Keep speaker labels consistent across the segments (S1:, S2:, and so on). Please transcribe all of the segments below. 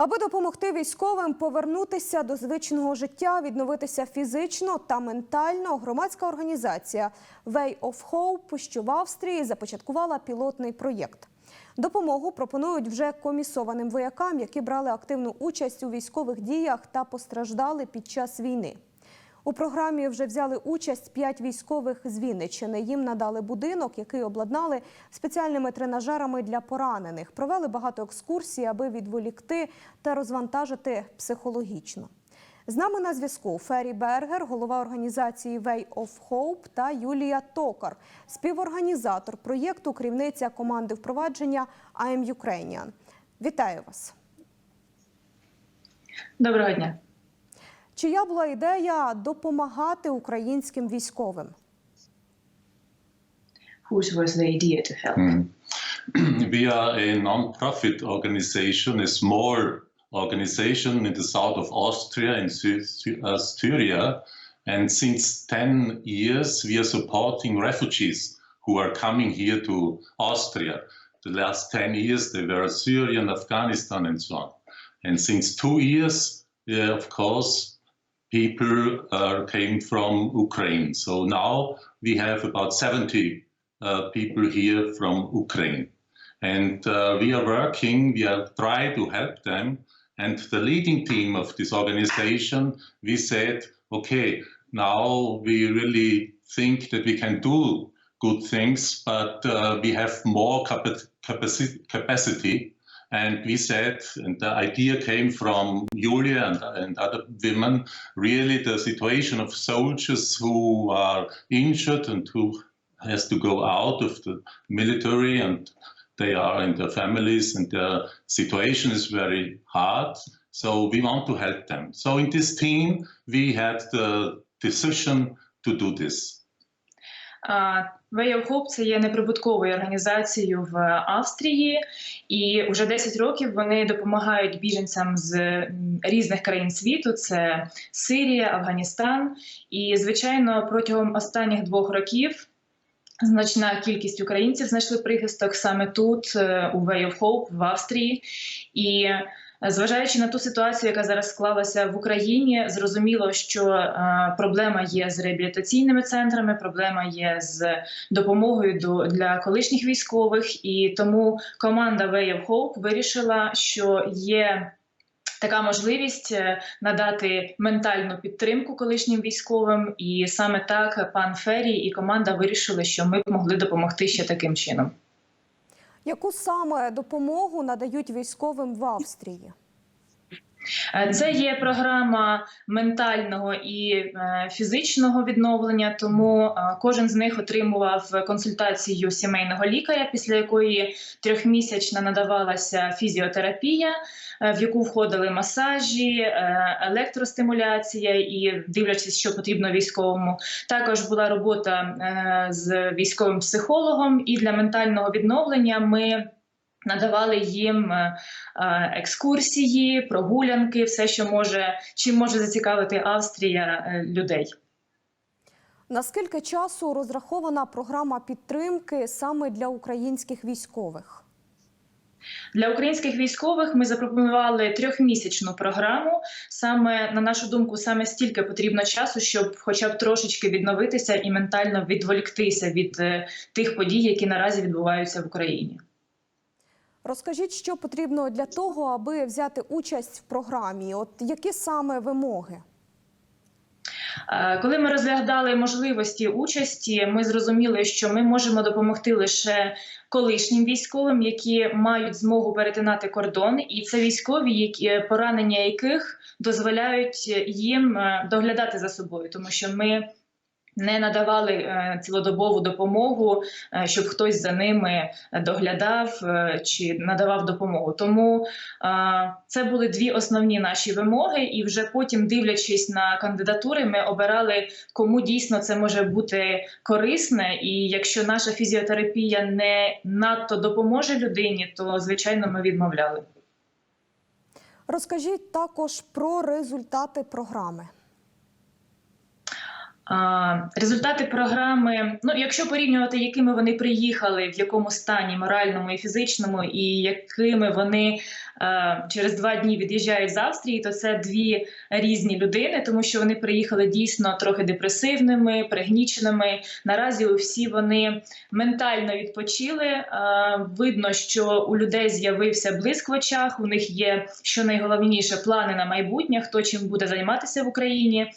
S1: Аби допомогти військовим повернутися до звичного життя, відновитися фізично та ментально, громадська організація Way of Hope, що в Австрії започаткувала пілотний проєкт. Допомогу пропонують вже комісованим воякам, які брали активну участь у військових діях та постраждали під час війни. У програмі вже взяли участь п'ять військових з Вінниччини. Їм надали будинок, який обладнали спеціальними тренажерами для поранених. Провели багато екскурсій, аби відволікти та розвантажити психологічно. З нами на зв'язку Фері Бергер, голова організації Way of Hope та Юлія Токар, співорганізатор проєкту, керівниця команди впровадження I Ukrainian. Вітаю вас!
S2: Доброго дня.
S1: Чия була ідея допомагати українським військовим?
S2: Whose was the idea to help?
S3: we are a non-profit organization, a small organization in the south of Austria in Sy- Sy- uh, Styria. And since 10 years, we are supporting refugees who are coming here to Austria. The last 10 years, they were Syria and Afghanistan and so on. And since two years, uh, of course, people uh, came from Ukraine. So now we have about 70 uh, people here from Ukraine. And uh, we are working, we are trying to help them. And the leading team of this organization, we said, okay, now we really think that we can do good things, but uh, we have more capa- capacity, capacity. And we said, and the idea came from Julia and, and other women, really the situation of soldiers who are injured and who has to go out of the military and they are in their families and their situation is very hard. So we want to help them. So in this team, we had the decision to do this.
S2: Way of Hope – це є неприбутковою організацією в Австрії, і вже 10 років вони допомагають біженцям з різних країн світу: це Сирія, Афганістан. І, звичайно, протягом останніх двох років значна кількість українців знайшли прихисток саме тут, е, у Way of Hope в Австрії. І Зважаючи на ту ситуацію, яка зараз склалася в Україні, зрозуміло, що е, проблема є з реабілітаційними центрами, проблема є з допомогою до для колишніх військових, і тому команда Way of Hope вирішила, що є. Така можливість е, надати ментальну підтримку колишнім військовим, і саме так пан Феррі і команда вирішили, що ми б могли допомогти ще таким чином.
S1: Яку саме допомогу надають військовим в Австрії?
S2: Е, Це є програма ментального і е, фізичного відновлення, тому е, кожен з них отримував консультацію сімейного лікаря, після якої трьохмісячна надавалася фізіотерапія, в яку входили масажі, електростимуляція і дивлячись, що потрібно військовому. Також була робота з військовим психологом, і для ментального відновлення ми. Надавали їм е, е, екскурсії, прогулянки, все, що може чим може зацікавити Австрія е, людей.
S1: Наскільки часу розрахована програма підтримки саме для українських військових?
S2: Для українських військових ми запропонували трьохмісячну програму. Саме на нашу думку, саме стільки потрібно часу, щоб, хоча б трошечки відновитися і ментально відволіктися від тих подій, які наразі відбуваються в Україні.
S1: Розкажіть, що потрібно для того, аби взяти участь в програмі? От які саме вимоги?
S2: Е, Коли ми розглядали можливості участі, ми зрозуміли, що ми можемо допомогти лише колишнім військовим, які мають змогу перетинати кордон, і це військові, які поранення яких дозволяють їм е, доглядати за собою, тому що ми. Не надавали е, цілодобову допомогу, е, щоб хтось за ними доглядав е, чи надавав допомогу. Тому це були дві основні наші вимоги, і вже потім, дивлячись на кандидатури, ми обирали, кому дійсно це може бути корисне. І якщо наша фізіотерапія не надто допоможе людині, то звичайно ми відмовляли.
S1: Розкажіть також про результати програми.
S2: Результати програми, ну якщо порівнювати, якими вони приїхали, в якому стані моральному і фізичному, і якими вони е, через два дні від'їжджають з Австрії, то це дві різні людини, тому що вони приїхали дійсно трохи депресивними, пригніченими. Наразі всі вони ментально відпочили. Е, видно, що у людей з'явився блиск в очах. У них є що найголовніше плани на майбутнє, хто чим буде займатися в Україні.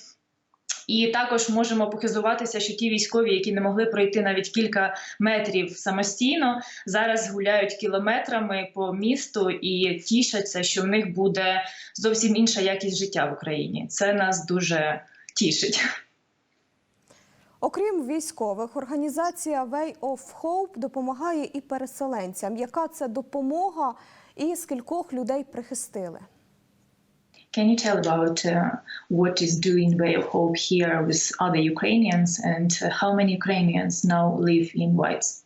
S2: І також можемо похизуватися, що ті військові, які не могли пройти навіть кілька метрів самостійно, зараз гуляють кілометрами по місту і тішаться, що в них буде зовсім інша якість життя в Україні. Це нас дуже тішить.
S1: Окрім військових, організація Way of Hope допомагає і переселенцям. Яка це допомога і скількох людей прихистили?
S2: Can you tell about uh, what is doing Way of Hope here with other Ukrainians and uh, how many Ukrainians now live in Whites?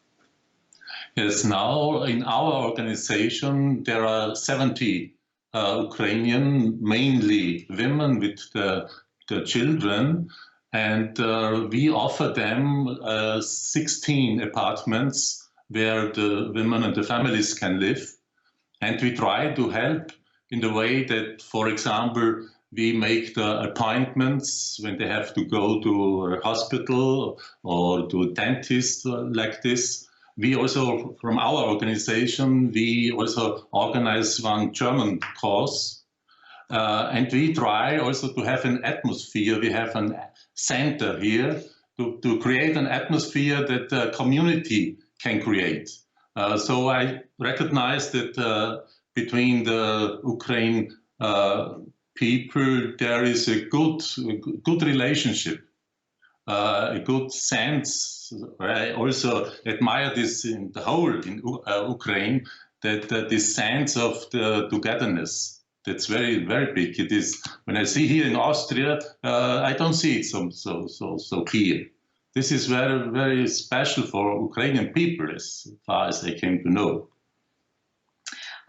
S3: Yes, now in our organization, there are 70 uh, Ukrainian, mainly women with the, the children, and uh, we offer them uh, 16 apartments where the women and the families can live. And we try to help in the way that, for example, we make the appointments when they have to go to a hospital or to a dentist like this. We also, from our organization, we also organize one German course. Uh, and we try also to have an atmosphere. We have a center here to, to create an atmosphere that the community can create. Uh, so I recognize that uh, between the Ukraine uh, people there is a good, good relationship, uh, a good sense. I also admire this in the whole in uh, Ukraine that, that this sense of the togetherness. That's very very big. It is when I see here in Austria, uh, I don't see it so so so so clear. This is very very special for Ukrainian people, as far as I came to know.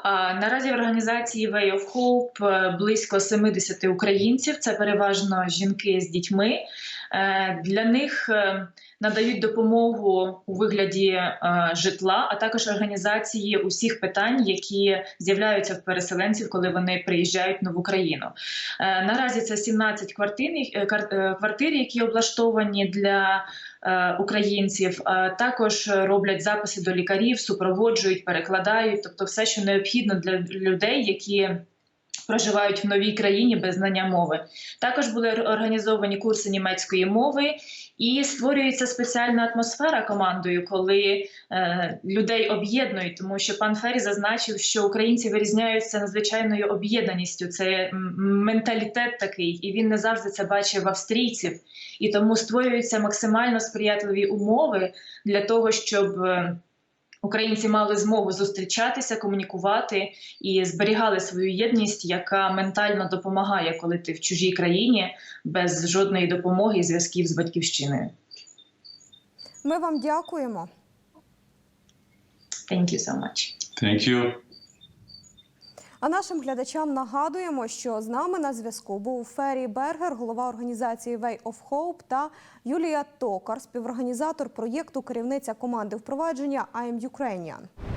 S2: Наразі в організації Way of Hope е, близько 70 українців. Це переважно жінки з дітьми. Е, Для них е, надають допомогу у вигляді житла, а також організації усіх питань, які з'являються в переселенців, коли вони приїжджають в нову країну. Наразі це 17 квартир, квартир, які облаштовані для українців. Також роблять записи до лікарів, супроводжують, перекладають, тобто все, що необхідно для людей, які. Проживають в новій країні без знання мови. Також були організовані курси німецької мови, і створюється спеціальна атмосфера командою, коли е, людей об'єднують, тому що пан Фері зазначив, що українці вирізняються надзвичайною об'єднаністю. Це менталітет такий, і він не завжди це бачив в австрійців. І тому створюються максимально сприятливі умови для того, щоб е, українці мали змогу зустрічатися, комунікувати і зберігали свою єдність, яка ментально допомагає, коли ти в чужій країні без жодної допомоги і зв'язків з батьківщиною.
S1: Ми вам дякуємо.
S2: Thank you so much.
S3: Thank you.
S1: А нашим глядачам нагадуємо, що з нами на зв'язку був Фері Бергер, голова організації Way of Hope та Юлія Токар, співорганізатор проєкту, керівниця команди впровадження I'm Ukrainian.